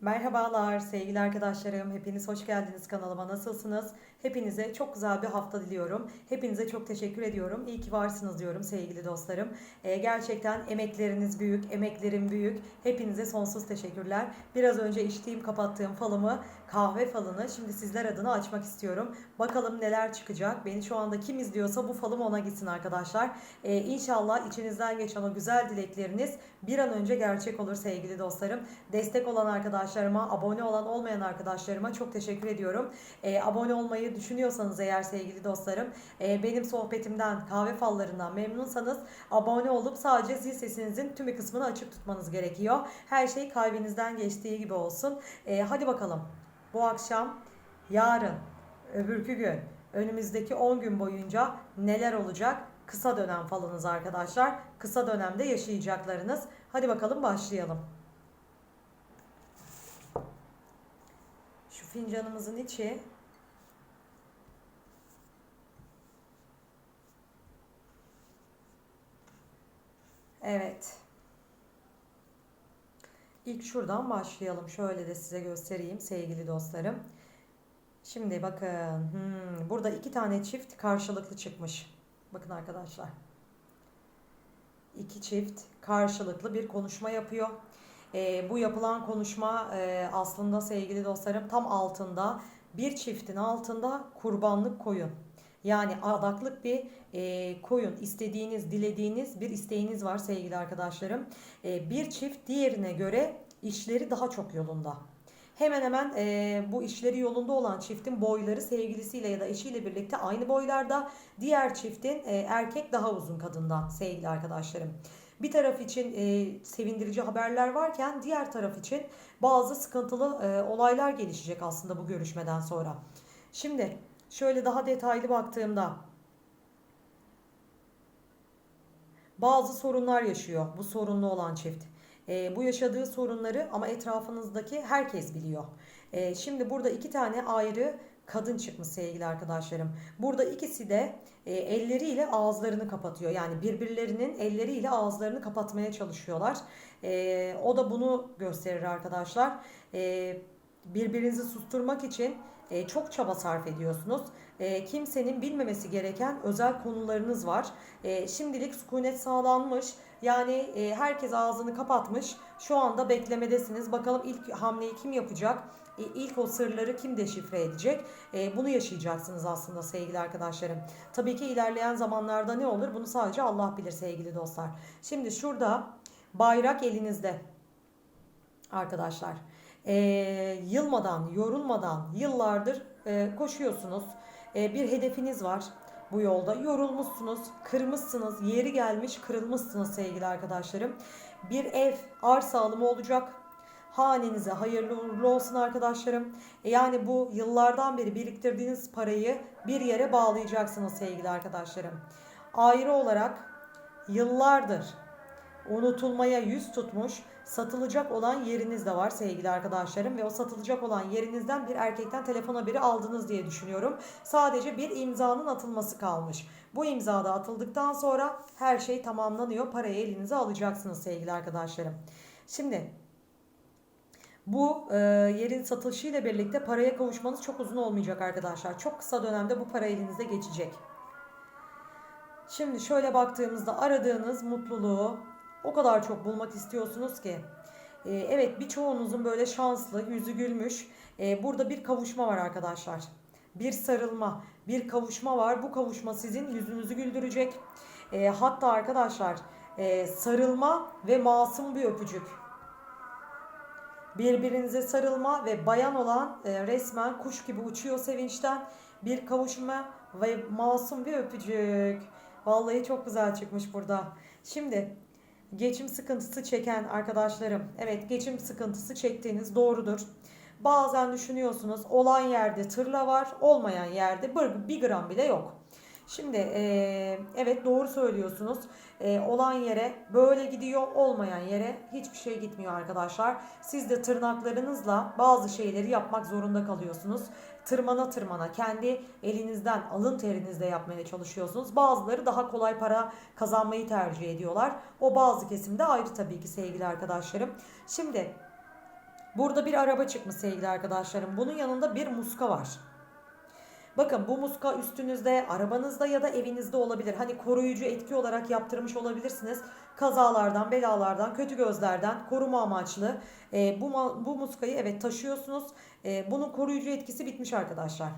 Merhabalar sevgili arkadaşlarım. Hepiniz hoş geldiniz kanalıma. Nasılsınız? Hepinize çok güzel bir hafta diliyorum. Hepinize çok teşekkür ediyorum. İyi ki varsınız diyorum sevgili dostlarım. Ee, gerçekten emekleriniz büyük, emeklerim büyük. Hepinize sonsuz teşekkürler. Biraz önce içtiğim, kapattığım falımı, kahve falını şimdi sizler adına açmak istiyorum. Bakalım neler çıkacak. Beni şu anda kim izliyorsa bu falım ona gitsin arkadaşlar. Ee, inşallah içinizden geçen o güzel dilekleriniz bir an önce gerçek olur sevgili dostlarım. Destek olan arkadaşlarıma, abone olan olmayan arkadaşlarıma çok teşekkür ediyorum. Ee, abone olmayı düşünüyorsanız eğer sevgili dostlarım, e, benim sohbetimden, kahve fallarından memnunsanız abone olup sadece zil sesinizin tümü kısmını açık tutmanız gerekiyor. Her şey kalbinizden geçtiği gibi olsun. Ee, hadi bakalım. Bu akşam, yarın, öbürkü gün, önümüzdeki 10 gün boyunca neler olacak? Kısa dönem falınız arkadaşlar. Kısa dönemde yaşayacaklarınız. Hadi bakalım başlayalım. Şu fincanımızın içi Evet. İlk şuradan başlayalım. Şöyle de size göstereyim sevgili dostlarım. Şimdi bakın. hmm, burada iki tane çift karşılıklı çıkmış. Bakın arkadaşlar. İki çift karşılıklı bir konuşma yapıyor. Ee, bu yapılan konuşma e, aslında sevgili dostlarım tam altında bir çiftin altında kurbanlık koyun. Yani adaklık bir e, koyun. istediğiniz, dilediğiniz bir isteğiniz var sevgili arkadaşlarım. E, bir çift diğerine göre işleri daha çok yolunda. Hemen hemen e, bu işleri yolunda olan çiftin boyları sevgilisiyle ya da eşiyle birlikte aynı boylarda. Diğer çiftin e, erkek daha uzun kadından sevgili arkadaşlarım. Bir taraf için e, sevindirici haberler varken diğer taraf için bazı sıkıntılı e, olaylar gelişecek aslında bu görüşmeden sonra. Şimdi şöyle daha detaylı baktığımda bazı sorunlar yaşıyor bu sorunlu olan çift. E, bu yaşadığı sorunları ama etrafınızdaki herkes biliyor. E, şimdi burada iki tane ayrı kadın çıkmış sevgili arkadaşlarım. Burada ikisi de e, elleriyle ağızlarını kapatıyor. Yani birbirlerinin elleriyle ağızlarını kapatmaya çalışıyorlar. E, o da bunu gösterir arkadaşlar. E, birbirinizi susturmak için e, çok çaba sarf ediyorsunuz. E, kimsenin bilmemesi gereken özel konularınız var. E, şimdilik sükunet sağlanmış. Yani e, herkes ağzını kapatmış. Şu anda beklemedesiniz. Bakalım ilk hamleyi kim yapacak? E, ilk o sırları kim deşifre edecek? E, bunu yaşayacaksınız aslında sevgili arkadaşlarım. Tabii ki ilerleyen zamanlarda ne olur? Bunu sadece Allah bilir sevgili dostlar. Şimdi şurada bayrak elinizde arkadaşlar. E, yılmadan, yorulmadan yıllardır koşuyorsunuz. Bir hedefiniz var bu yolda. Yorulmuşsunuz, kırmışsınız, yeri gelmiş kırılmışsınız sevgili arkadaşlarım. Bir ev, arsa alımı olacak. Hanenize hayırlı uğurlu olsun arkadaşlarım. E, yani bu yıllardan beri biriktirdiğiniz parayı bir yere bağlayacaksınız sevgili arkadaşlarım. Ayrı olarak yıllardır unutulmaya yüz tutmuş satılacak olan yeriniz de var sevgili arkadaşlarım ve o satılacak olan yerinizden bir erkekten telefon haberi aldınız diye düşünüyorum. Sadece bir imzanın atılması kalmış. Bu imza da atıldıktan sonra her şey tamamlanıyor. Parayı elinize alacaksınız sevgili arkadaşlarım. Şimdi bu e, yerin satılışıyla birlikte paraya kavuşmanız çok uzun olmayacak arkadaşlar. Çok kısa dönemde bu para elinize geçecek. Şimdi şöyle baktığımızda aradığınız mutluluğu o kadar çok bulmak istiyorsunuz ki. Ee, evet birçoğunuzun böyle şanslı, yüzü gülmüş. Ee, burada bir kavuşma var arkadaşlar. Bir sarılma, bir kavuşma var. Bu kavuşma sizin yüzünüzü güldürecek. Ee, hatta arkadaşlar e, sarılma ve masum bir öpücük. Birbirinize sarılma ve bayan olan e, resmen kuş gibi uçuyor sevinçten. Bir kavuşma ve masum bir öpücük. Vallahi çok güzel çıkmış burada. Şimdi geçim sıkıntısı çeken arkadaşlarım, evet geçim sıkıntısı çektiğiniz doğrudur. Bazen düşünüyorsunuz olan yerde tırla var, olmayan yerde bir, gram bile yok. Şimdi e, evet doğru söylüyorsunuz. E, olan yere böyle gidiyor, olmayan yere hiçbir şey gitmiyor arkadaşlar. Siz de tırnaklarınızla bazı şeyleri yapmak zorunda kalıyorsunuz. Tırmana tırmana kendi elinizden, alın terinizle yapmaya çalışıyorsunuz. Bazıları daha kolay para kazanmayı tercih ediyorlar. O bazı kesimde ayrı tabii ki sevgili arkadaşlarım. Şimdi Burada bir araba çıkmış sevgili arkadaşlarım. Bunun yanında bir muska var. Bakın bu muska üstünüzde, arabanızda ya da evinizde olabilir. Hani koruyucu etki olarak yaptırmış olabilirsiniz. Kazalardan, belalardan, kötü gözlerden koruma amaçlı. E, bu, bu muskayı evet taşıyorsunuz. E, bunun koruyucu etkisi bitmiş arkadaşlar.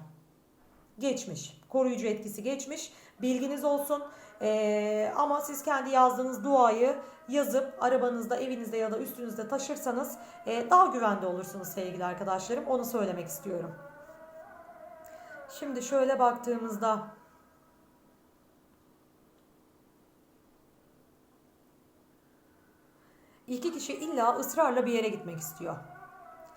Geçmiş. Koruyucu etkisi geçmiş. Bilginiz olsun. E, ama siz kendi yazdığınız duayı yazıp arabanızda, evinizde ya da üstünüzde taşırsanız e, daha güvende olursunuz sevgili arkadaşlarım. Onu söylemek istiyorum. Şimdi şöyle baktığımızda iki kişi illa ısrarla bir yere gitmek istiyor.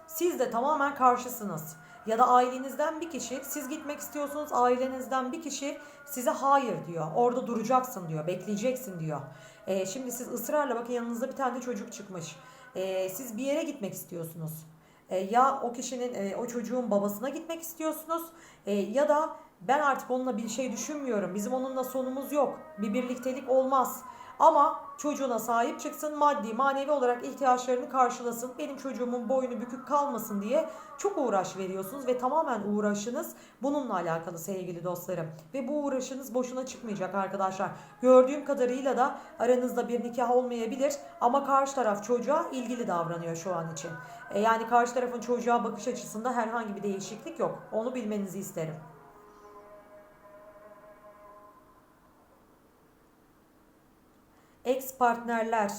Siz de tamamen karşısınız. Ya da ailenizden bir kişi siz gitmek istiyorsunuz ailenizden bir kişi size hayır diyor. Orada duracaksın diyor. Bekleyeceksin diyor. Ee, şimdi siz ısrarla bakın yanınızda bir tane de çocuk çıkmış. Ee, siz bir yere gitmek istiyorsunuz. Ee, ya o kişinin e, o çocuğun babasına gitmek istiyorsunuz e, ya da ben artık onunla bir şey düşünmüyorum. Bizim onunla sonumuz yok. Bir birliktelik olmaz. Ama çocuğuna sahip çıksın, maddi, manevi olarak ihtiyaçlarını karşılasın. Benim çocuğumun boynu bükük kalmasın diye çok uğraş veriyorsunuz ve tamamen uğraşınız bununla alakalı sevgili dostlarım. Ve bu uğraşınız boşuna çıkmayacak arkadaşlar. Gördüğüm kadarıyla da aranızda bir nikah olmayabilir ama karşı taraf çocuğa ilgili davranıyor şu an için. E, yani karşı tarafın çocuğa bakış açısında herhangi bir değişiklik yok. Onu bilmenizi isterim. Ex partnerler,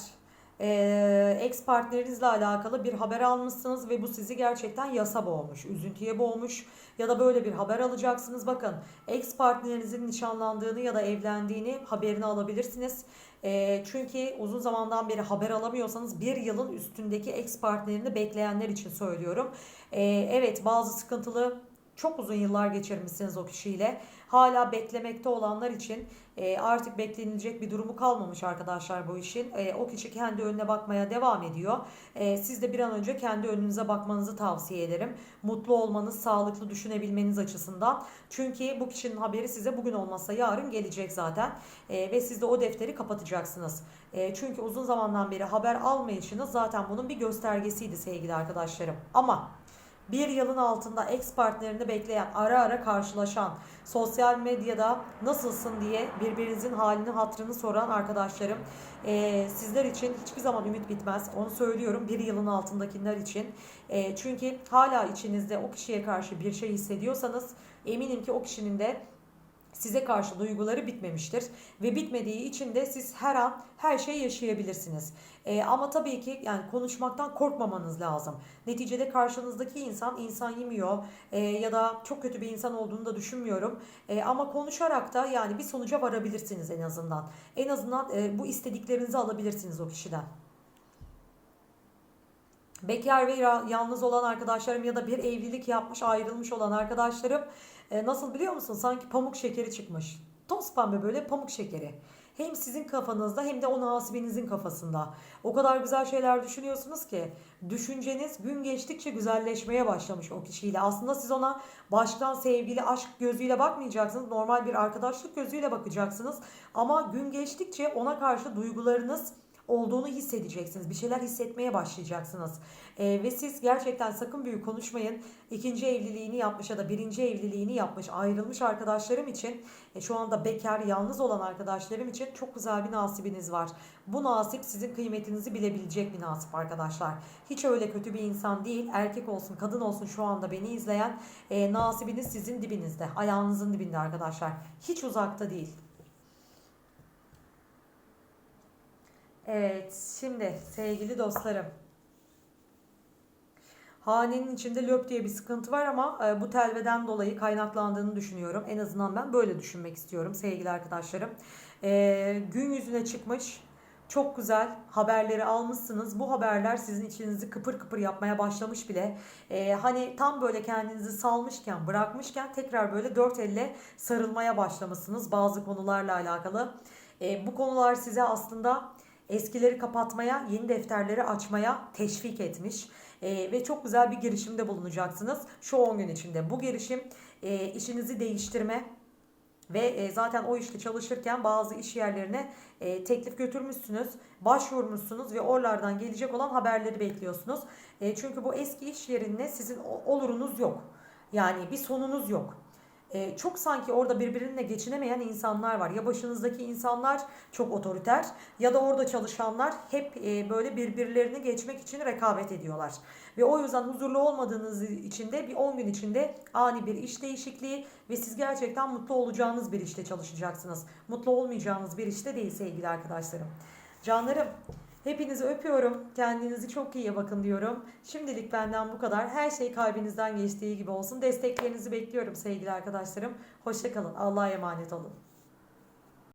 eee, ex partnerinizle alakalı bir haber almışsınız ve bu sizi gerçekten yasa boğmuş, üzüntüye boğmuş ya da böyle bir haber alacaksınız. Bakın ex partnerinizin nişanlandığını ya da evlendiğini haberini alabilirsiniz. Eee, çünkü uzun zamandan beri haber alamıyorsanız bir yılın üstündeki ex partnerini bekleyenler için söylüyorum. Eee, evet bazı sıkıntılı çok uzun yıllar geçirmişsiniz o kişiyle. Hala beklemekte olanlar için e, artık beklenilecek bir durumu kalmamış arkadaşlar bu işin. E, o kişi kendi önüne bakmaya devam ediyor. E, siz de bir an önce kendi önünüze bakmanızı tavsiye ederim. Mutlu olmanız, sağlıklı düşünebilmeniz açısından. Çünkü bu kişinin haberi size bugün olmazsa yarın gelecek zaten. E, ve siz de o defteri kapatacaksınız. E, çünkü uzun zamandan beri haber almayışınız zaten bunun bir göstergesiydi sevgili arkadaşlarım. Ama bir yılın altında ex partnerini bekleyen, ara ara karşılaşan, sosyal medyada nasılsın diye birbirinizin halini hatrını soran arkadaşlarım e, sizler için hiçbir zaman ümit bitmez. Onu söylüyorum bir yılın altındakiler için. E, çünkü hala içinizde o kişiye karşı bir şey hissediyorsanız eminim ki o kişinin de size karşı duyguları bitmemiştir ve bitmediği için de siz her an her şeyi yaşayabilirsiniz. E, ama tabii ki yani konuşmaktan korkmamanız lazım. Neticede karşınızdaki insan insan yemiyor e, ya da çok kötü bir insan olduğunu da düşünmüyorum. E, ama konuşarak da yani bir sonuca varabilirsiniz en azından. En azından e, bu istediklerinizi alabilirsiniz o kişiden. Bekar ve ya- yalnız olan arkadaşlarım ya da bir evlilik yapmış ayrılmış olan arkadaşlarım e, nasıl biliyor musun? Sanki pamuk şekeri çıkmış. Toz pembe böyle pamuk şekeri. Hem sizin kafanızda hem de o nasibenizin kafasında. O kadar güzel şeyler düşünüyorsunuz ki düşünceniz gün geçtikçe güzelleşmeye başlamış o kişiyle. Aslında siz ona baştan sevgili aşk gözüyle bakmayacaksınız. Normal bir arkadaşlık gözüyle bakacaksınız. Ama gün geçtikçe ona karşı duygularınız olduğunu hissedeceksiniz. Bir şeyler hissetmeye başlayacaksınız. Ee, ve siz gerçekten sakın büyük konuşmayın. İkinci evliliğini yapmış ya da birinci evliliğini yapmış ayrılmış arkadaşlarım için e, şu anda bekar yalnız olan arkadaşlarım için çok güzel bir nasibiniz var. Bu nasip sizin kıymetinizi bilebilecek bir nasip arkadaşlar. Hiç öyle kötü bir insan değil. Erkek olsun kadın olsun şu anda beni izleyen e, nasibiniz sizin dibinizde. Ayağınızın dibinde arkadaşlar. Hiç uzakta değil. Evet, şimdi sevgili dostlarım. Hanenin içinde löp diye bir sıkıntı var ama e, bu telveden dolayı kaynaklandığını düşünüyorum. En azından ben böyle düşünmek istiyorum sevgili arkadaşlarım. E, gün yüzüne çıkmış çok güzel haberleri almışsınız. Bu haberler sizin içinizi kıpır kıpır yapmaya başlamış bile. E, hani tam böyle kendinizi salmışken, bırakmışken tekrar böyle dört elle sarılmaya başlamışsınız bazı konularla alakalı. E, bu konular size aslında eskileri kapatmaya, yeni defterleri açmaya teşvik etmiş. Ee, ve çok güzel bir girişimde bulunacaksınız şu 10 gün içinde. Bu girişim e, işinizi değiştirme Ve e, zaten o işte çalışırken bazı iş yerlerine e, teklif götürmüşsünüz, başvurmuşsunuz ve oralardan gelecek olan haberleri bekliyorsunuz. E, çünkü bu eski iş yerinde sizin olurunuz yok. Yani bir sonunuz yok. E, çok sanki orada birbirine geçinemeyen insanlar var. Ya başınızdaki insanlar çok otoriter ya da orada çalışanlar hep e, böyle birbirlerini geçmek için rekabet ediyorlar. Ve o yüzden huzurlu olmadığınız için de bir 10 gün içinde ani bir iş değişikliği ve siz gerçekten mutlu olacağınız bir işte çalışacaksınız. Mutlu olmayacağınız bir işte değil sevgili arkadaşlarım. Canlarım hepinizi öpüyorum. Kendinizi çok iyi bakın diyorum. Şimdilik benden bu kadar. Her şey kalbinizden geçtiği gibi olsun. Desteklerinizi bekliyorum sevgili arkadaşlarım. Hoşçakalın. Allah'a emanet olun.